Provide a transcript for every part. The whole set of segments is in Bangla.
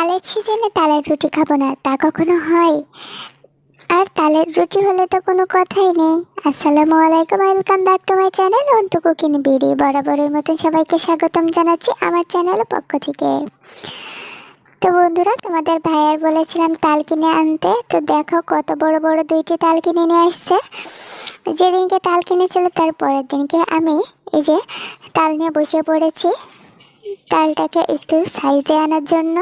তালের সিজনে তালের রুটি খাব না, তা কখনো হয়? আর তালের রুটি হলে তো কোনো কথাই নেই। আসসালামু আলাইকুম, welcome back to my channel Antu cooking BD. বরাবরের মতন সবাইকে স্বাগতম জানাচ্ছি আমার চ্যানেলের পক্ষ থেকে। তো বন্ধুরা, তোমাদের ভাইয়ার বলেছিলাম তাল কিনে আনতে, তো দেখো কত বড় বড় দুইটি তাল কিনে নিয়ে আসছে। যেদিনকে তাল কিনেছিল তার পরের দিনকে আমি এই যে তাল নিয়ে বসে পড়েছি। তালটাকে একটু সাইজে আনার জন্য।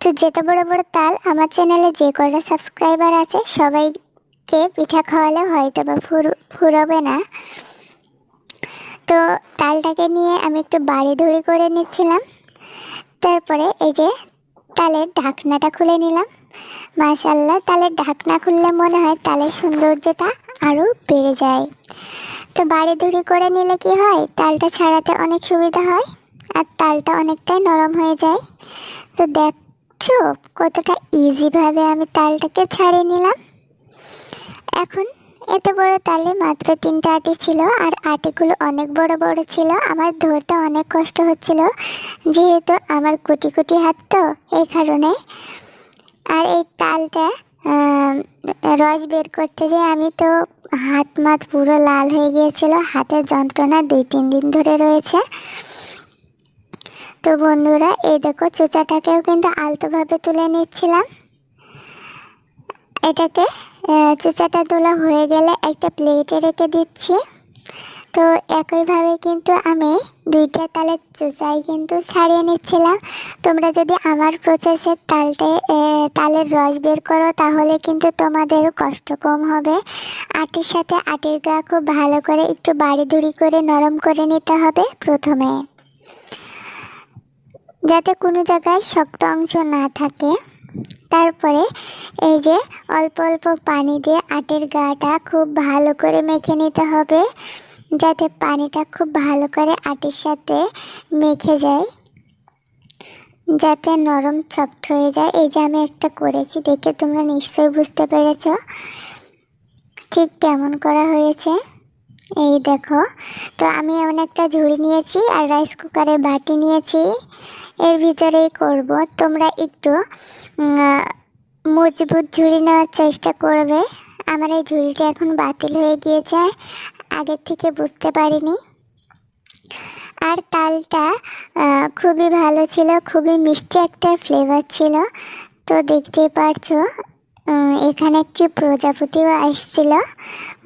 তো যেত বড় বড় তাল, আমার চ্যানেলে যে কটা সাবস্ক্রাইবার আছে, সবাইকে পিঠা খাওয়ালে হয়তো বা ফুরবে না। তো তালটাকে নিয়ে আমি একটু বাড়ি ধরি করে নিচ্ছিলাম। তারপরে এই যে তালের ঢাকনাটা খুলে নিলাম। মাশাল্লাহ তালের ঢাকনা খুললে মনে হয় তালের সৌন্দর্যটা আরও বেড়ে যায়। তো বাড়ি ধরি করে নিলে কি হয়, তালটা ছাড়াতে অনেক সুবিধা হয়। আর তালটা অনেকটাই নরম হয়ে যায়। তো দেখছ কতটা ইজিভাবে আমি তালটাকে ছাড়িয়ে নিলাম। এখন এত বড় তালে মাত্র তিনটা আটি ছিল আর আটিগুলো অনেক বড় বড় ছিল। আমার ধরতে অনেক কষ্ট হচ্ছিল যেহেতু আমার কুটি কুটি হাত তো এই কারণে। আর এই তালটা রস বের করতে যে আমি তো হাত মাত পুরো লাল হয়ে গিয়েছিল। হাতের যন্ত্রণা দুই তিন দিন ধরে রয়েছে। তো বন্ধুরা, এই দেখো চোচাটাকেও কিন্তু আলতোভাবে তুলে নিচ্ছিলাম। এটাকে চোচাটা তোলা হয়ে গেলে একটা প্লেটে রেখে দিচ্ছি। তো একইভাবে কিন্তু আমি দুইটা তালের চোচাই কিন্তু ছাড়িয়ে নিচ্ছিলাম। তোমরা যদি আমার প্রসেসের তালটে তালের রস বের করো, তাহলে কিন্তু তোমাদের কষ্ট কম হবে। আটির সাথে আটির গা খুব ভালো করে একটু বাড়ি ধুড়ি করে নরম করে নিতে হবে প্রথমে। যাতে কোনো জায়গায় শক্ত অংশ না থাকে। তারপরে এই যে অল্প অল্প পানি দিয়ে আটের গাটা খুব ভালো করে মেখে নিতে হবে, যাতে পানিটা খুব ভালো করে আটের সাথে মেখে যায়, যাতে নরম সফট হয়ে যায়। এই যে আমি একটা করেছি, দেখে তোমরা নিশ্চয়ই বুঝতে পেরেছ। ঠিক কেমন করা হয়েছে? এই দেখো, তো আমি এমন একটা ঝুড়ি নিয়েছি আর রাইস কুকারে বাটি নিয়েছি। এর ভিতরেই করব। তোমরা একটু মজবুত ঝুড়ি নেওয়ার চেষ্টা করবে। আমার এই ঝুড়িটা এখন বাতিল হয়ে গিয়েছে, আগের থেকে বুঝতে পারিনি। আর তালটা খুবই ভালো ছিল, খুবই মিষ্টি একটা ফ্লেভার ছিল। তো দেখতেই পারছ এখানে একটি প্রজাপতিও আসছিল।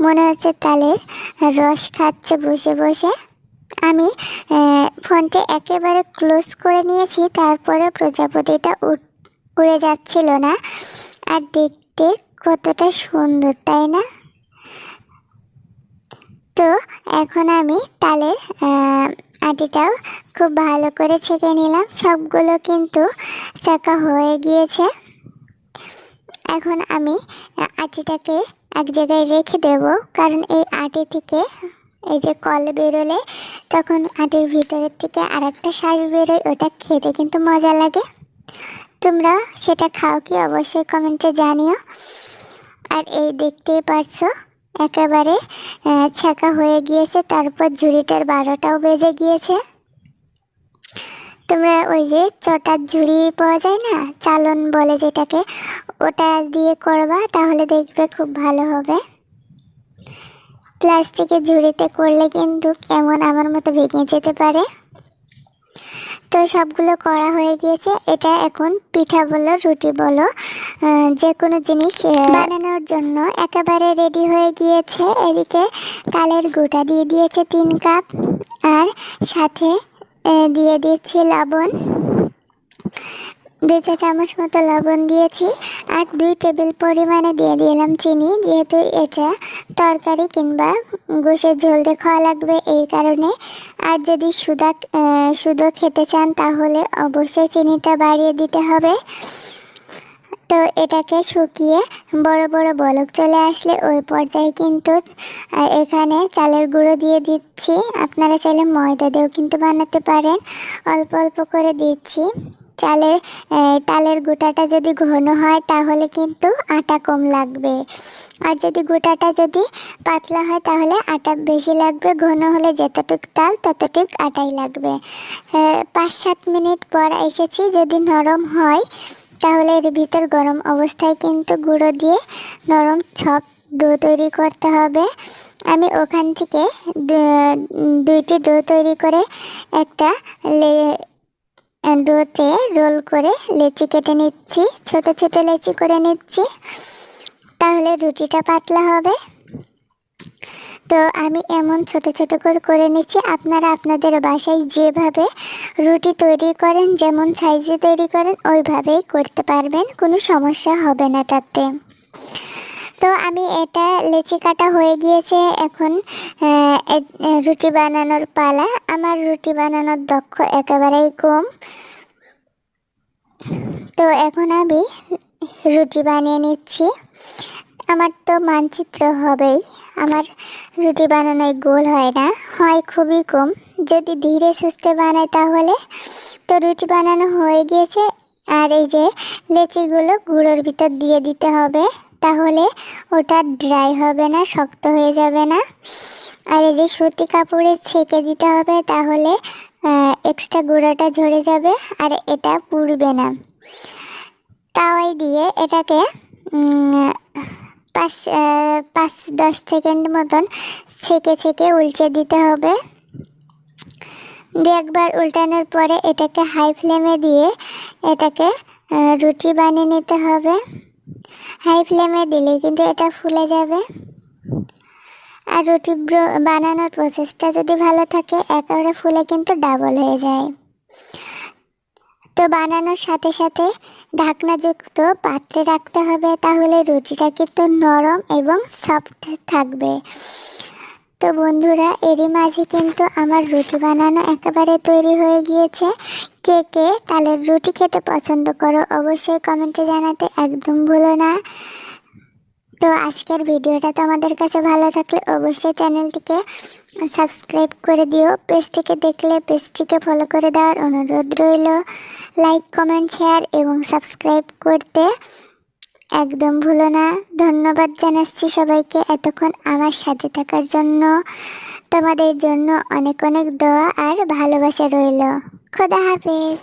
মনে হচ্ছে তালের রস খাচ্ছে বসে বসে। আমি ফোনটা একেবারে ক্লোজ করে নিয়েছি তারপরে প্রজাপতিটা উড়ে যাচ্ছিল না। আর দেখতে কতটা সুন্দর, তাই না? তো এখন আমি তালের আটিটাও খুব ভালো করে ছেঁকে নিলাম। সবগুলো কিন্তু ছেঁকা হয়ে গিয়েছে। এখন আমি আটিটাকে এক জায়গায় রেখে দেব। কারণ এই আটি থেকে এই যে কল বেরোলে তখন আটির ভিতরের থেকে আর একটা শ্বাস বেরোয়। ওটা খেতে কিন্তু মজা লাগে। তোমরা সেটা খাও কি অবশ্যই কমেন্টে জানিও। আর এই দেখতেই পারছ, একেবারে ছাকা হয়ে গিয়েছে। তারপর ঝুড়িটার বারোটাও বেজে গিয়েছে। তোমরা ওই যে চটার ঝুড়ি পাওয়া যায় না, চালন বলে যেটাকে ওটা দিয়ে করবা, তাহলে দেখবে খুব ভালো হবে। প্লাস্টিকের ঝুড়িতে করলে কিন্তু কেমন আমার মতো ভেঙে যেতে পারে। তো সবগুলো করা হয়ে গিয়েছে। এটা এখন পিঠা বলো, রুটি বলো যে কোনো জিনিস বানানোর জন্য একেবারে রেডি হয়ে গিয়েছে। এদিকে তালের গোটা দিয়ে দিয়েছে তিন কাপ, আর সাথে দিয়ে দিচ্ছি লবণ। দুই চা চামচ মতো লবণ দিয়েছি। আর দুই টেবিল পরিমাণে দিয়ে দিলাম চিনি, যেহেতু এটা তরকারি কিংবা গোশের ঝোল দিয়ে খাওয়া লাগবে এই কারণে। আর যদি সুদা শুধু খেতে চান, তাহলে অবশ্যই চিনিটা বাড়িয়ে দিতে হবে। তো এটাকে শুকিয়ে বড় বড় বলক চলে আসলে ওই পর্যায়ে কিন্তু এখানে চালের গুঁড়ো দিয়ে দিচ্ছি। আপনারা চাইলে ময়দা দিয়েও কিন্তু বানাতে পারেন। অল্প অল্প করে দিচ্ছি। চালের তালের গোটাটা যদি ঘন হয়, তাহলে কিন্তু আটা কম লাগবে। আর যদি গোটাটা যদি পাতলা হয়, তাহলে আটা বেশি লাগবে। ঘন হলে যতটুক তাল, ততটুক আটাই লাগবে। পাঁচ সাত মিনিট পর এসেছি। যদি নরম হয়, তাহলে এর ভিতর গরম অবস্থায় কিন্তু গুঁড়ো দিয়ে নরম ছপ ডো তৈরি করতে হবে। আমি ওখান থেকে দুইটি ডো তৈরি করে একটা ডোতে রোল করে লেচি কেটে নিচ্ছি, ছোট ছোট লেচি করে নিচ্ছি। তাহলে রুটিটা পাতলা হবে। তো আমি এমন ছোট ছোট করে করে নিচ্ছি, আপনারা আপনাদের বাসায় যেভাবে রুটি তৈরি করেন, যেমন সাইজে তৈরি করেন, ওইভাবেই করতে পারবেন, কোনো সমস্যা হবে না তাতে। তো আমি এটা লেচি কাটা হয়ে গিয়েছে এখন রুটি বানানোর পালা। আমার রুটি বানানোর দক্ষ একেবারেই কম। তো এখন আমি রুটি বানিয়ে নিচ্ছি। আমার তো মানচিত্র হবেই। আমার রুটি বানানোয় গোল হয় না, হয় খুবই কম। যদি ধীরে সুস্থে বানাই তাহলে। তো রুটি বানানো হয়ে গিয়েছে। আর এই যে লেচিগুলো গুঁড়োর ভিতর দিয়ে দিতে হবে। তাহলে ওটা ড্রাই হবে না, শক্ত হয়ে যাবে না। আর এই যে সুতি কাপড়ে ছেঁকে দিতে হবে, তাহলে এক্সট্রা গুঁড়োটা ঝরে যাবে আর এটা পুড়বে না। তাওয়াই দিয়ে এটাকে পাঁচ পাঁচ দশ সেকেন্ড মতন ছেঁকে ছেঁকে উল্টে দিতে হবে। দিয়ে একবার উল্টানোর পরে এটাকে হাই ফ্লেমে দিয়ে এটাকে রুটি বানিয়ে নিতে হবে। হাই ফ্লেমে দিলে, কিন্তু এটা ফুলে যাবে। আর রুটি বানানোর প্রসেসটা যদি ভালো থাকে, একেবারে ফুলে কিন্তু ডাবল হয়ে যায়। তো বানানোর সাথে সাথে ঢাকনাযুক্ত পাত্রে রাখতে হবে, তাহলে রুটিটা কিন্তু নরম এবং সফট থাকবে। তো বন্ধুরা, এরই মাঝে কিন্তু আমার রুটি বানানো একেবারে তৈরি হয়ে গিয়েছে। কে কে তালের রুটি খেতে পছন্দ করো অবশ্যই কমেন্টে জানাতে একদম ভুলো না। তো আজকের ভিডিওটা তোমাদের কাছে ভালো থাকলে অবশ্যই চ্যানেলটিকে সাবস্ক্রাইব করে দিও। পেজ থেকে দেখলে পেজটিকে ফলো করে দেওয়ার অনুরোধ রইল। লাইক কমেন্ট শেয়ার এবং সাবস্ক্রাইব করতে একদম ভুলো না। ধন্যবাদ জানাচ্ছি সবাইকে এতক্ষণ আমার সাথে থাকার জন্য। তোমাদের জন্য অনেক অনেক দোয়া আর ভালোবাসা রইল। খোদা হাফেজ।